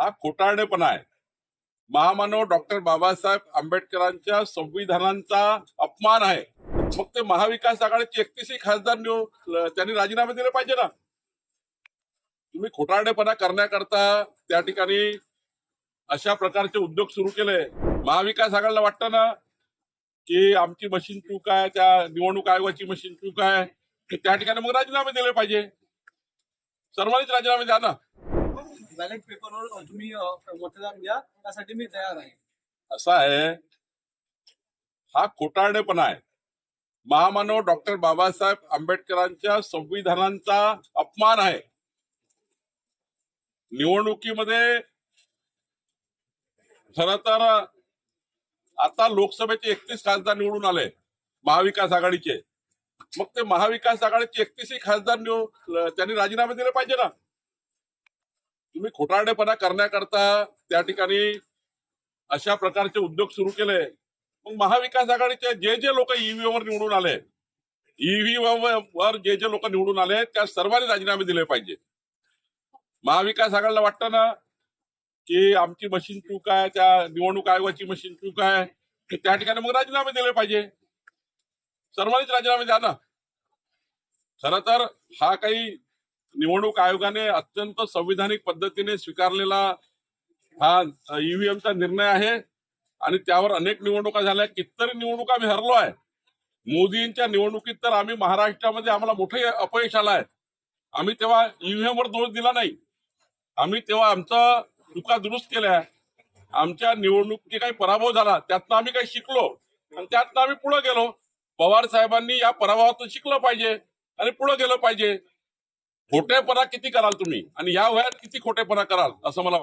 हा खोटाळणेपणा आहे महामानव डॉक्टर बाबासाहेब आंबेडकरांच्या संविधानांचा अपमान आहे. मग ते महाविकास आघाडीचे एकतीसही खासदार निवड त्यांनी राजीनामे दिले पाहिजे ना. तुम्ही खोटाळणेपणा करण्याकरता त्या ठिकाणी अशा प्रकारचे उद्योग सुरू केले. महाविकास आघाडीला वाटतं ना की आमची मशीन चूक आहे त्या निवडणूक आयोगाची मशीन चूक आहे त्या ठिकाणी मग राजीनामे दिले पाहिजे. सर्वांनीच राजीनामे द्या ना. बॅलेट पेपरवर तुम्ही मतदान द्या त्यासाठी मी तयार आहे. असं आहे. हा खोटारडेपणा आहे. महामानव डॉक्टर बाबासाहेब आंबेडकरांच्या संविधानांचा अपमान आहे. निवडणुकीमध्ये खर तर आता लोकसभेचे एकतीस खासदार निवडून आले महाविकास आघाडीचे. मग ते महाविकास आघाडीचे एकतीसही खासदार निवडून त्यांनी राजीनामे दिले पाहिजे ना. तुम्ही खोटारडेपणा करण्याकरता त्या ठिकाणी अशा प्रकारचे उद्योग सुरू केले. मग महाविकास आघाडीचे जे जे लोक ईव्हीवर वर निवडून आले ईव्हीएम वर जे जे लोक निवडून आले त्या सर्वांनी राजीनामे दिले पाहिजे. महाविकास आघाडीला वाटतं ना की आमची मशीन चूक आहे त्या निवडणूक आयोगाची मशीन चूक आहे त्या ठिकाणी मग राजीनामे दिले पाहिजे. सर्वांनीच राजीनामे द्या ना. खर तर हा काही निवडणूक आयोगाने अत्यंत संविधानिक पद्धतीने स्वीकारलेला हा ईव्हीएमचा निर्णय आहे आणि त्यावर अनेक निवडणुका झाल्या. कितीतरी निवडणुका आम्ही हरलो आहे. मोदींच्या निवडणुकीत तर आम्ही महाराष्ट्रामध्ये आम्हाला मोठे अपयश आलं आहे. आम्ही तेव्हा ईव्हीएम वर दोष दिला नाही. आम्ही तेव्हा आमचा चुका दुरुस्त केल्या. आमच्या निवडणुकीत काही पराभव झाला त्यातनं आम्ही काही शिकलो आणि त्यातनं आम्ही पुढे गेलो. पवार साहेबांनी या पराभवातून शिकलं पाहिजे आणि पुढे गेलं पाहिजे. खोटेपणा किती कराल तुम्ही? आणि या वयात किती खोटेपणा कराल? असं मला